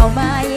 าวไม้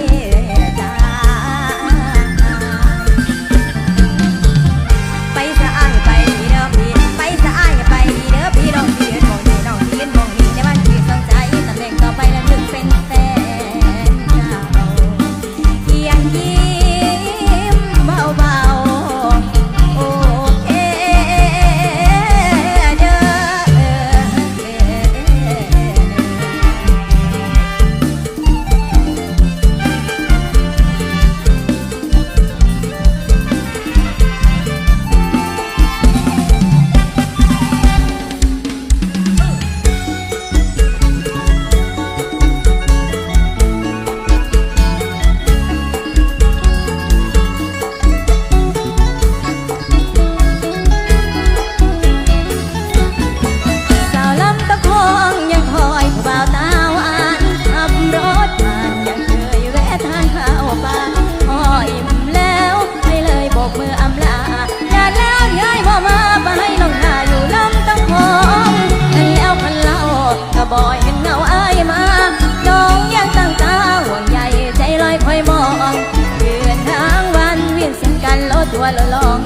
คอยมองเดือนทางวันเวียนสัยงกันลดตัวลดลอง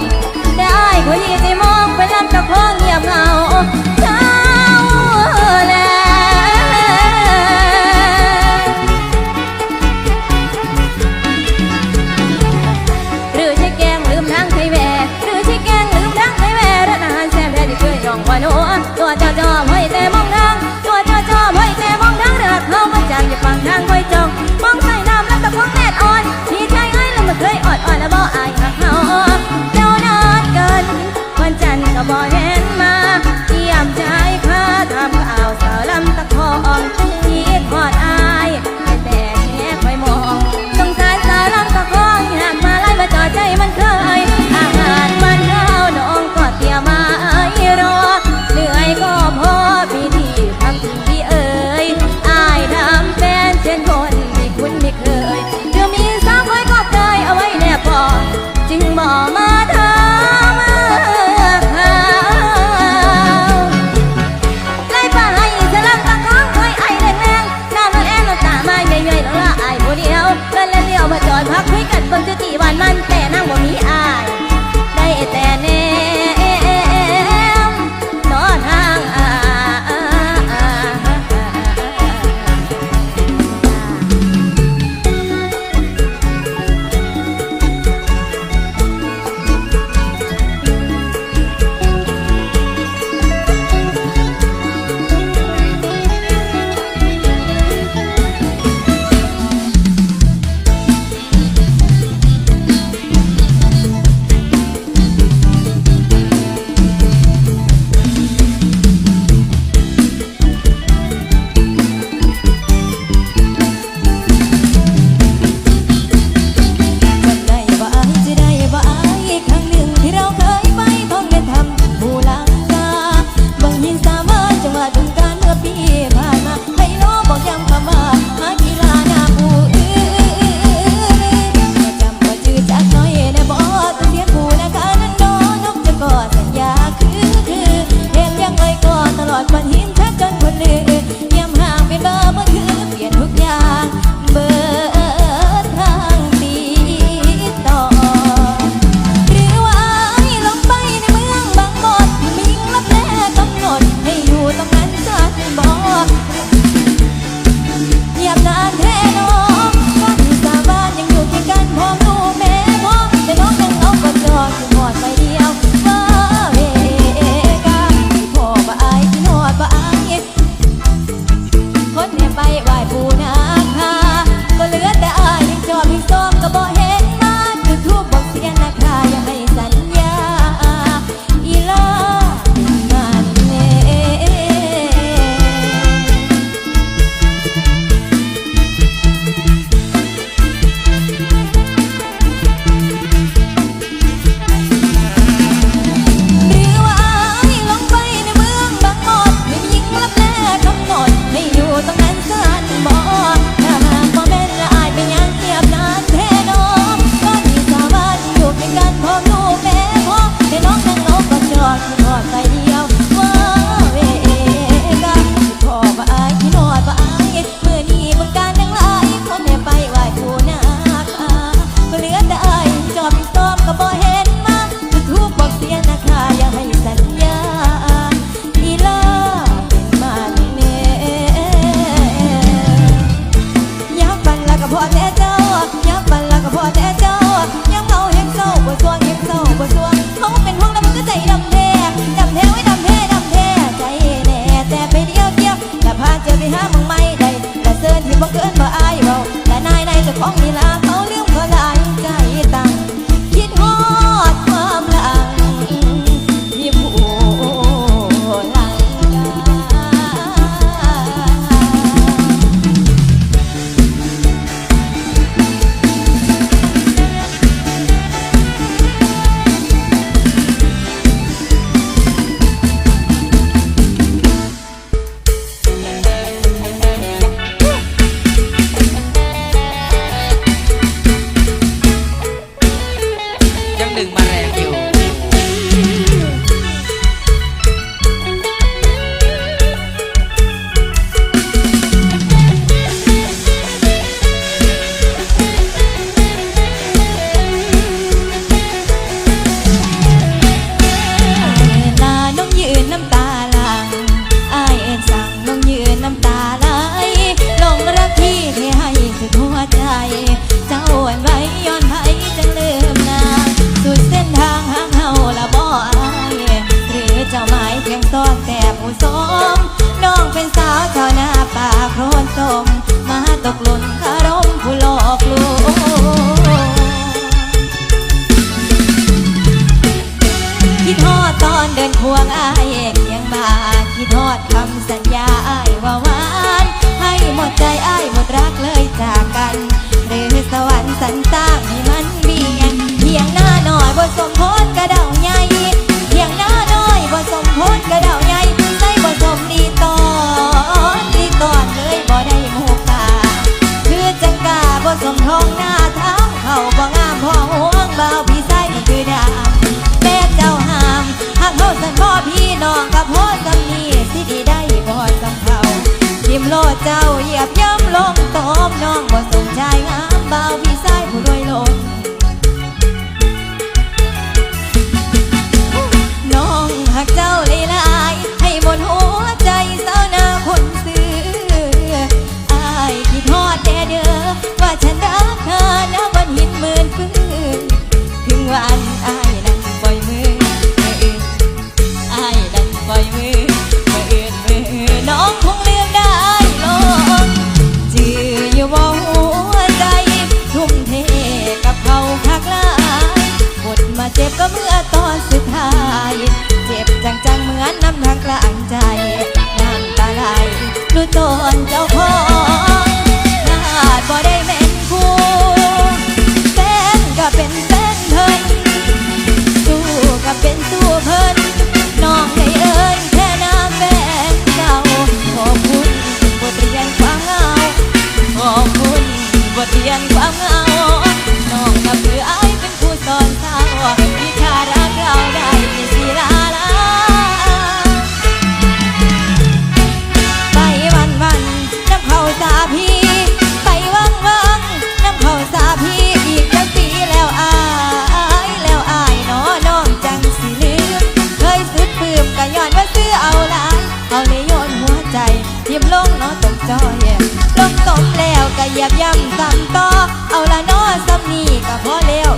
แต่อ้คยที่จะมองไปรับกับพ้องเงียบเหงา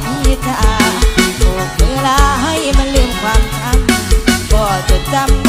มีตาบอกเวลาให้มันลืมความช้ำก็จะจำ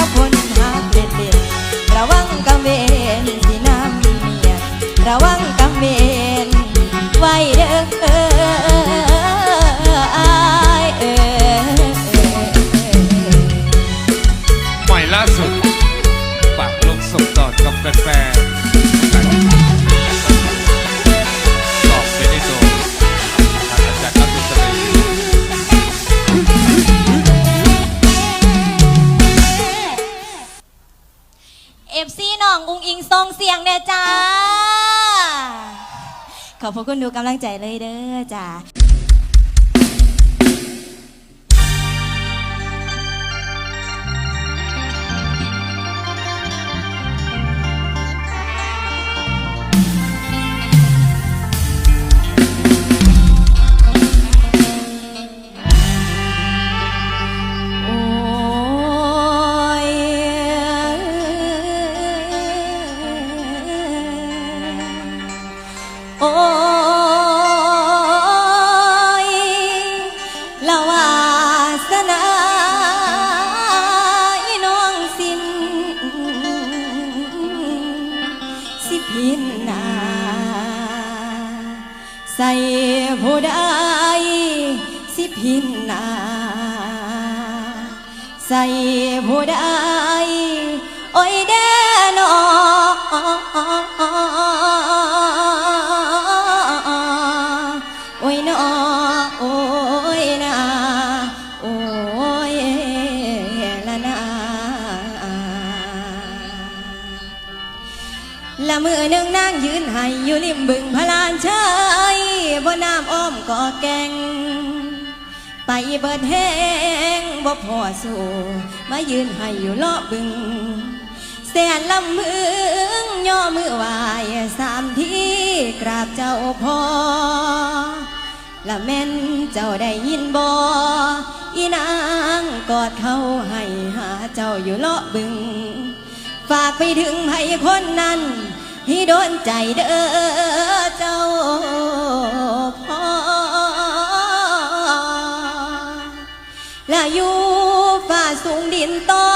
อง อุงอิงทรงเสียงเนี่ยจ้า ขอบพระคุณดูกำลังใจเลยเด้อจ้า ใส่ผู้ใดโอ้ยเด้อนอโอ้ยนอโอ้ยนาโอ้ยละนาละมือหนึ่งนางยืนให้อยู่ริมบึงพลานเชยบนน้ำอ้อมก่อแกง ไปเบิดแห้งบ่พอสู่มายืนให้อยู่เลาะบึงแสนลำมืองย่อมือวายสามที่กราบเจ้าพอละแม่นเจ้าได้ยินบออีนางกอดเขาให้หาเจ้าอยู่เลาะบึง ฝากไปถึงไผคนนั้นที่โดนใจเด้อเจ้าพอ และอยู่ฝ่าสูงดินต่อ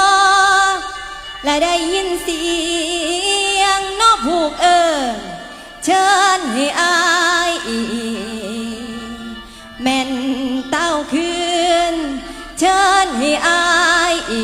และได้ยินเสียงนอกผูกเอิญเชิญให้อายอีแม่นเต้าคืน เชิญให้อายอี